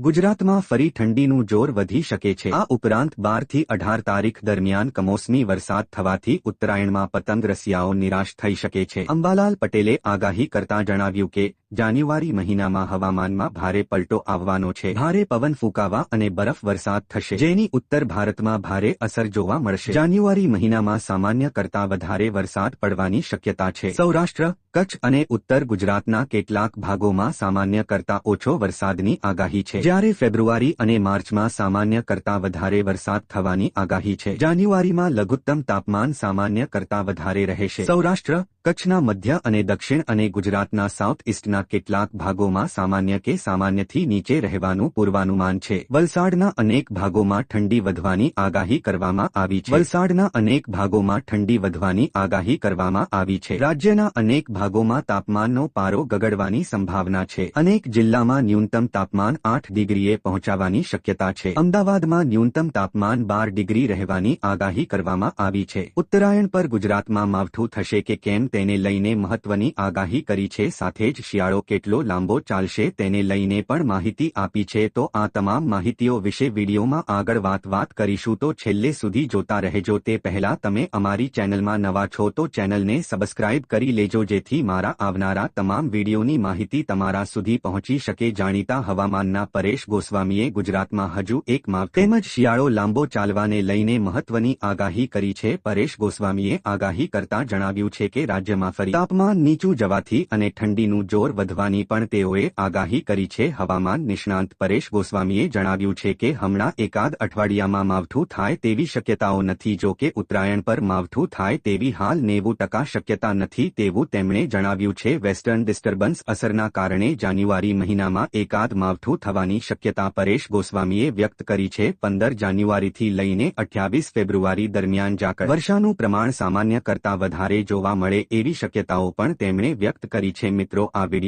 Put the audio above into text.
ગુજરાતમાં ફરી ઠંડીનું જોર વધી શકે છે. આ ઉપરાંત બારથી અઢાર તારીખ દરમિયાન કમોસમી વરસાદ થવાથી ઉત્તરાયણમાં પતંગ રસિયાઓ નિરાશ થઈ શકે છે. અંબાલાલ પટેલે આગાહી કરતા જણાવ્યું કે જાન્યુઆરી મહિનામાં હવામાનમાં ભારે પલટો આવવાનો છે. ભારે પવન ફૂંકાવા અને બરફ વરસાદ થશે, જેની ઉત્તર ભારતમાં ભારે અસર જોવા મળશે. જાન્યુઆરી મહિનામાં સામાન્ય કરતા વધારે વરસાદ પડવાની શક્યતા છે. સૌરાષ્ટ્ર, કચ્છ અને ઉત્તર ગુજરાતના કેટલાક ભાગોમાં સામાન્ય કરતા ઓછો વરસાદની આગાહી છે. જ્યારે ફેબ્રુઆરી અને માર્ચમાં સામાન્ય કરતા વધારે વરસાદ થવાની આગાહી છે. જાન્યુઆરીમાં લઘુત્તમ તાપમાન સામાન્ય કરતા વધારે રહેશે. સૌરાષ્ટ્ર, કચ્છના મધ્ય અને દક્ષિણ અને ગુજરાતના સાઉથ ઇસ્ટના કેટલાક ભાગોમાં સામાન્ય કે સામાન્યથી નીચે રહેવાનું પૂર્વાનુમાન છે. વલસાડના અનેક ભાગોમાં ઠંડી વધવાની આગાહી કરવામાં આવી છે. વલસાડના અનેક ભાગોમાં ઠંડી વધવાની આગાહી કરવામાં આવી છે. રાજ્યના અનેક ભાગોમાં તાપમાનનો પારો ગગડવાની સંભાવના છે. અનેક જિલ્લામાં ન્યૂનતમ તાપમાન આઠ ડિગ્રીએ પહોંચવાની શક્યતા છે. અમદાવાદમાં ન્યૂનતમ તાપમાન બાર ડિગ્રી રહેવાની આગાહી કરવામાં આવી છે. ઉત્તરાયણ પર ગુજરાતમાં માવઠું થશે કે કેમ તેને લઈને મહત્વની આગાહી કરી છે સાથે જ શિયાળો કેટલો લાંબો ચાલશે તેને લઈને પણ માહિતી આપી છે. તો આ તમામ માહિતીઓ વિશે વિડીયોમાં આગળ વાત વાત કરીશું. તો છેલ્લે સુધી જોતા રહેજો. તે પહેલા તમે અમારી ચેનલમાં નવા છો તો ચેનલને સબસ્ક્રાઇબ કરી લેજો. જેથી મારા આવનારા તમામ વિડીયોની માહિતી તમારા સુધી પહોંચી શકે. જાણીતા હવામાનના પરેશ ગોસ્વામીએ ગુજરાતમાં હજુ એક માવ તેમજ શિયાળો લાંબો ચાલવાને લઈને મહત્વની આગાહી કરી છે. પરેશ ગોસ્વામીએ આગાહી કરતા જણાવ્યું છે કે રાજ્યમાં ફરી તાપમાન નીચું જવાથી અને ઠંડીનું જોર વધવાની પણ તેઓએ આગાહી કરી છે. હવામાન નિષ્ણાંત પરેશ ગોસ્વામીએ જણાવ્યું છે કે હમણાં એકાદ અઠવાડિયામાં માવઠું થાય તેવી શક્યતાઓ નથી. જો કે ઉત્તરાયણ પર માવઠું થાય તેવી હાલ નેવું ટકા શક્યતા નથી તેવું તેમણે જણાવ્યું છે. વેસ્ટર્ન ડિસ્ટર્બન્સ અસરના કારણે જાન્યુઆરી મહિનામાં એકાદ માવઠું થવાની શક્યતા પરેશ ગોસ્વામીએ વ્યક્ત કરી છે. પંદર જાન્યુઆરીથી લઈને અઠ્યાવીસ ફેબ્રુઆરી દરમિયાન જાકર વર્ષાનું પ્રમાણ સામાન્ય કરતા વધારે જોવા મળે એવી શક્યતાઓ પણ તેમણે વ્યક્ત કરી છે. મિત્રો, આ